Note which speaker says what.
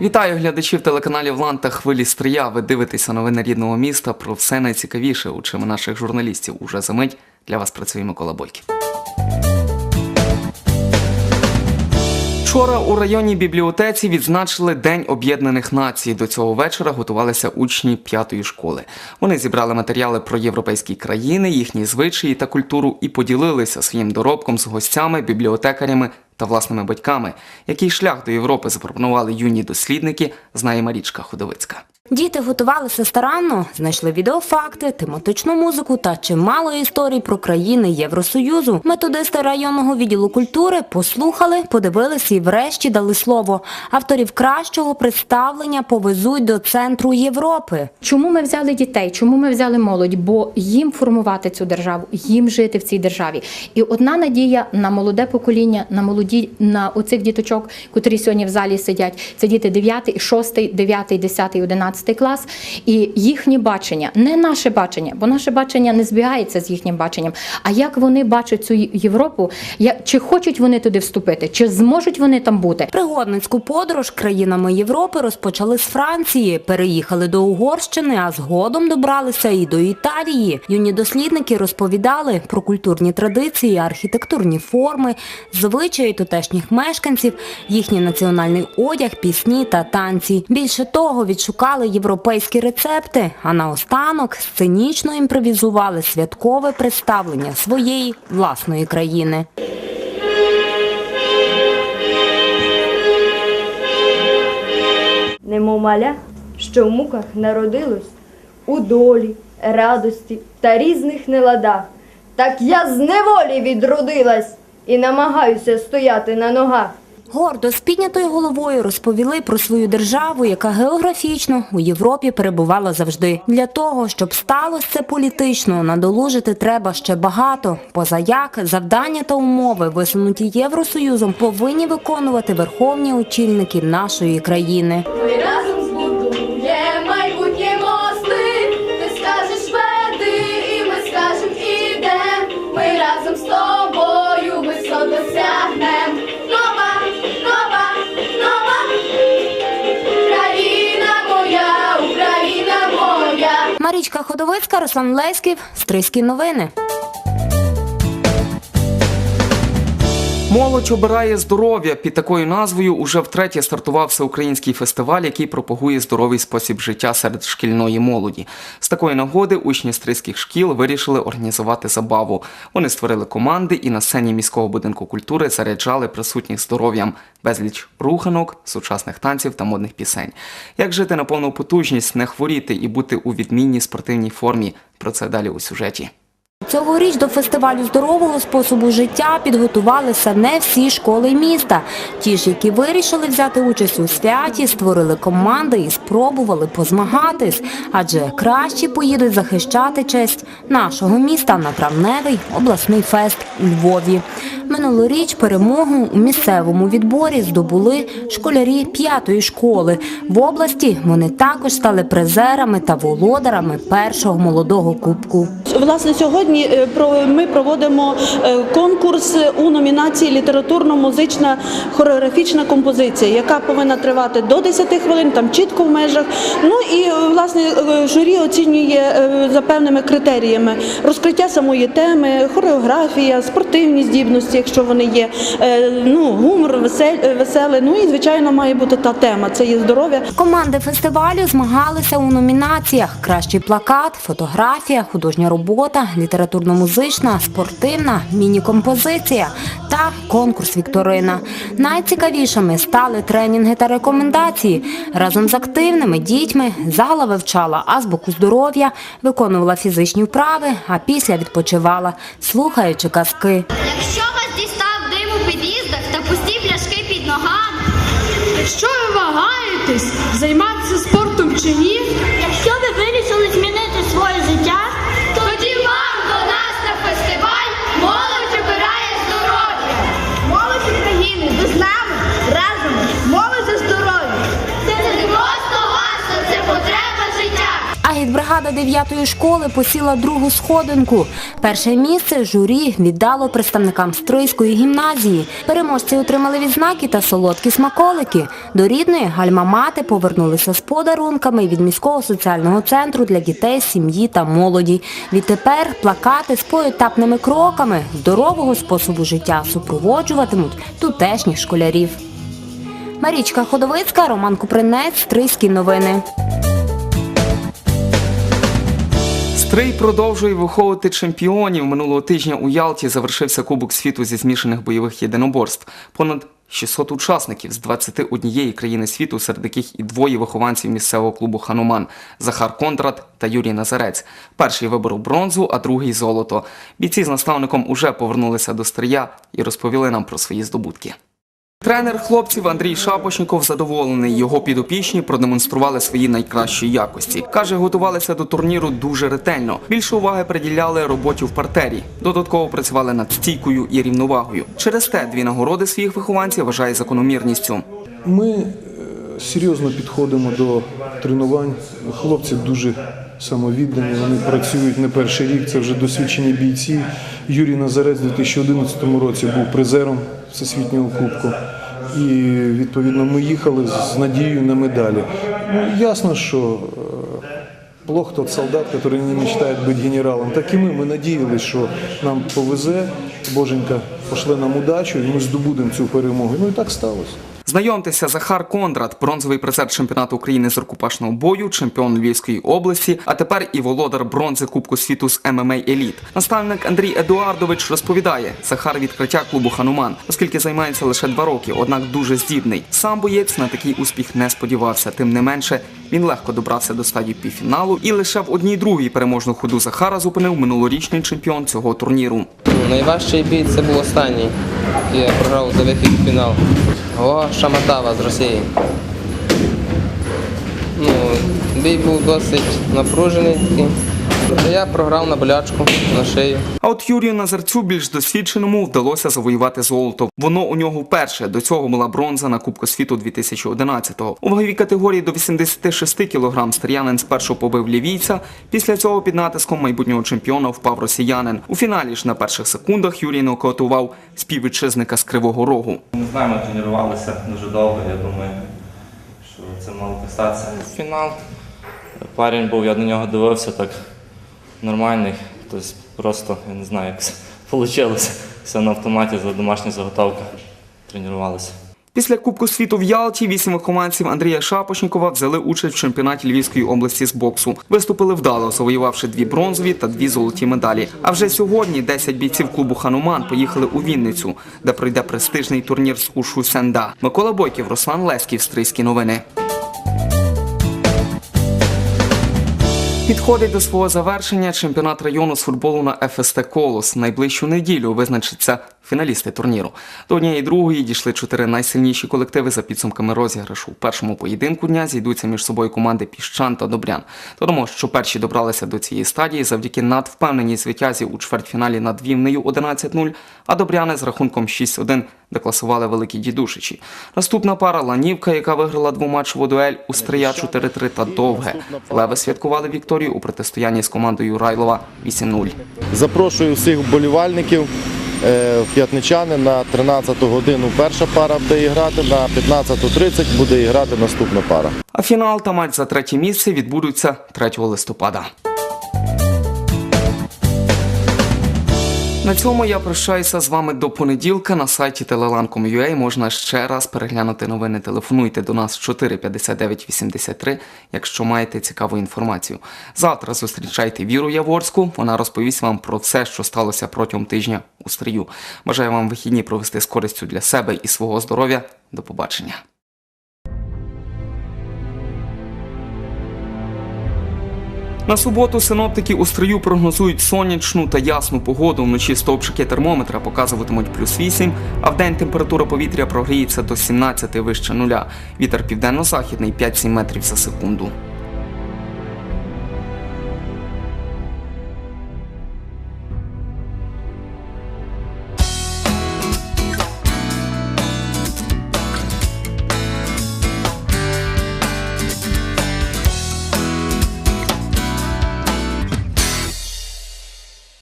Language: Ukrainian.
Speaker 1: Вітаю глядачів телеканалів Лан та Хвилі Стрия. Ви дивитеся новини рідного міста про все найцікавіше, у чим наших журналістів уже за мить. Для вас працює Микола Бойків. Вчора у районній бібліотеці відзначили День Об'єднаних Націй. До цього вечора готувалися учні п'ятої школи. Вони зібрали матеріали про європейські країни, їхні звичаї та культуру і поділилися своїм доробком з гостями, бібліотекарями та власними батьками. Який шлях до Європи запропонували юні дослідники, знає Марічка Ходовицька.
Speaker 2: Діти готувалися старанно, знайшли відеофакти, тематичну музику та чимало історій про країни Євросоюзу. Методисти районного відділу культури послухали, подивилися і врешті дали слово. Авторів кращого представлення повезуть до центру Європи.
Speaker 3: Чому ми взяли дітей? Чому ми взяли молодь? Бо їм формувати цю державу, їм жити в цій державі. І одна надія на молоде покоління, на молоді, на оцих діточок, котрі сьогодні в залі сидять. Це діти 9, 6, 9, 10, 11 клас. І їхнє бачення, не наше бачення, бо наше бачення не збігається з їхнім баченням. А як вони бачать цю Європу? Чи хочуть вони туди вступити, чи зможуть вони там бути?
Speaker 2: Пригодницьку подорож країнами Європи розпочали з Франції, переїхали до Угорщини, а згодом добралися і до Італії. Юні дослідники розповідали про культурні традиції, архітектурні форми, звичаї тутешніх мешканців, їхній національний одяг, пісні та танці. Більше того, відшукали європейські рецепти, а наостанок сценічно імпровізували святкове представлення своєї власної країни.
Speaker 4: немов маля, що в муках народилось, у долі, радості та різних неладах. Так я з неволі відродилась і намагаюся стояти на ногах.
Speaker 2: Гордо з піднятою головою розповіли про свою державу, яка географічно у Європі перебувала завжди. Для того, щоб сталося це політично, надолужити треба ще багато. Позаяк завдання та умови, висунуті Євросоюзом, повинні виконувати верховні очільники нашої країни. Ходовицька, Руслан Леськів, Стрийські новини.
Speaker 1: Молодь обирає здоров'я. Під такою назвою уже втретє стартував всеукраїнський фестиваль, який пропагує здоровий спосіб життя серед шкільної молоді. З такої нагоди учні стрийських шкіл вирішили організувати забаву. Вони створили команди і на сцені міського будинку культури заряджали присутніх здоров'ям, безліч руханок, сучасних танців та модних пісень. Як жити на повну потужність, не хворіти і бути у відмінній спортивній формі? Про це далі у сюжеті.
Speaker 2: Цьогоріч до фестивалю здорового способу життя підготувалися не всі школи міста. Ті ж, які вирішили взяти участь у святі, створили команди і спробували позмагатись, адже кращі поїдуть захищати честь нашого міста на травневий обласний фест у Львові. Минулоріч перемогу у місцевому відборі здобули школярі п'ятої школи. В області вони також стали призерами та володарами першого молодого кубку.
Speaker 5: Власне, сьогодні ми проводимо е, конкурс у номінації літературно-музична хореографічна композиція, яка повинна тривати до 10 хвилин, там чітко в межах. Ну і е, власне е, журі оцінює е, за певними критеріями розкриття самої теми, хореографія, спортивні здібності, якщо вони є, е, ну гумор, веселе. Ну і звичайно має бути та тема. Це є здоров'я.
Speaker 2: Команди фестивалю змагалися у номінаціях: кращий плакат, фотографія, художня робота, літературно-музична, спортивна, міні-композиція та конкурс Вікторина. Найцікавішими стали тренінги та рекомендації. Разом з активними дітьми зала вивчала азбуку здоров'я, виконувала фізичні вправи, а після відпочивала, слухаючи казки.
Speaker 6: Якщо вас дістав дим у під'їздах та пусті пляшки під ногами,
Speaker 7: Якщо ви вагаєтесь, займатися спортом чи ні,
Speaker 2: 9-ї школи посіла другу сходинку. Перше місце журі віддало представникам Стрийської гімназії. Переможці отримали відзнаки та солодкі смаколики. До рідної гальмамати повернулися з подарунками від міського соціального центру для дітей, сім'ї та молоді. Відтепер плакати з поетапними кроками здорового способу життя супроводжуватимуть тутешніх школярів. Марічка Ходовицька, Роман Купринець, Стрийські новини.
Speaker 1: Стрий продовжує виховувати чемпіонів. Минулого тижня у Ялті завершився Кубок світу зі змішаних бойових єдиноборств. Понад 600 учасників з 21 країни світу, серед яких і двоє вихованців місцевого клубу Хануман Захар Кондрат та Юрій Назарець. Перший виборов бронзу, а другий золото. Бійці з наставником уже повернулися до Стрия і розповіли нам про свої здобутки. Тренер хлопців Андрій Шапошніков задоволений. Його підопічні продемонстрували свої найкращі якості. Каже, готувалися до турніру дуже ретельно. Більше уваги приділяли роботі в партері. Додатково працювали над стійкою і рівновагою. Через те дві нагороди своїх вихованців вважає закономірністю.
Speaker 8: Ми е, серйозно підходимо до тренувань. Хлопці дуже самовіддані, вони працюють не перший рік, це вже досвідчені бійці. Юрій Назарець у 2011 році був призером Всесвітнього кубку. І відповідно ми їхали з надією на медалі. Ну, ясно, що е, плох тот солдат, который не мечтает быть генералом. Так і ми. Ми надіялися, що нам повезе, Боженька пошле нам удачу, і ми здобудемо цю перемогу. Ну і так сталося.
Speaker 1: Знайомтеся, Захар Кондрат, бронзовий призер чемпіонату України з рукопашного бою, чемпіон Львівської області, а тепер і володар бронзи Кубку світу з ММА Еліт. Наставник Андрій Едуардович розповідає, Захар відкриття клубу Хануман, оскільки займається лише два роки, однак дуже здібний. Сам боєць на такий успіх не сподівався. Тим не менше, він легко добрався до стадії півфіналу і лише в одній другій переможну ходу Захара зупинив минулорічний чемпіон цього турніру.
Speaker 9: Найважчий бій це був останній. Я програв за вихід у фінал. О, Шаматава з Росії. Ну, бій був досить напружений. Я програв на болячку на шию.
Speaker 1: А от Юрію Назарцю, більш досвідченому, вдалося завоювати золото. Воно у нього вперше. До цього була бронза на Кубку світу 2011-го. У ваговій категорії до 86 кг стар'янин спершу побив лівійця. Після цього під натиском майбутнього чемпіона впав росіянин. У фіналі ж на перших секундах Юрій нокаутував співвітчизника з Кривого Рогу.
Speaker 10: Не знаю, ми тренувалися дуже довго, я думаю, що це мало статися. Фінал. Парень був, я на нього дивився так нормальний. Тобто просто, я не знаю, як вийшло. Все на автоматі за домашні заготовки тренувалися.
Speaker 1: Після Кубку світу в Ялті вісім вихованців Андрія Шапошнікова взяли участь в чемпіонаті Львівської області з боксу. Виступили вдало, завоювавши дві бронзові та дві золоті медалі. А вже сьогодні 10 бійців клубу Хануман поїхали у Вінницю, де пройде престижний турнір з ушу Сенда. Микола Бойків, Руслан Леськів, Стрийські новини. Підходить до свого завершення чемпіонат району з футболу на ФСТ Колос. Найближчу неділю визначаться фіналісти турніру. До однієї другої дійшли чотири найсильніші колективи за підсумками розіграшу. У першому поєдинку дня зійдуться між собою команди Піщан та Добрян. Додамо, що перші добралися до цієї стадії завдяки надвпевненій звитязі у чвертьфіналі над Вівнею 11-0, а Добряни з рахунком 6-1 декласували великі дідушичі. Наступна пара Ланівка, яка виграла двоматчеву дуель у Стрия 4-3 та довге. Леви святкували вікторію у протистоянні з командою Райлова 8-0.
Speaker 11: Запрошую всіх вболівальників в П'ятничани на 13 годину перша пара буде грати, на 15.30 буде грати наступна пара.
Speaker 1: А фінал та матч за третє місце відбудуться 3 листопада. На цьому я прощаюся з вами до понеділка. На сайті telelan.com.ua можна ще раз переглянути новини. Телефонуйте до нас 4 59 83, якщо маєте цікаву інформацію. Завтра зустрічайте Віру Яворську. Вона розповість вам про все, що сталося протягом тижня у стрію. Бажаю вам вихідні провести з користю для себе і свого здоров'я. До побачення. На суботу синоптики у стрию прогнозують сонячну та ясну погоду. Вночі стовпчики термометра показуватимуть плюс 8, а в день температура повітря прогріється до 17 вище нуля. Вітер південно-західний 5-7 метрів за секунду.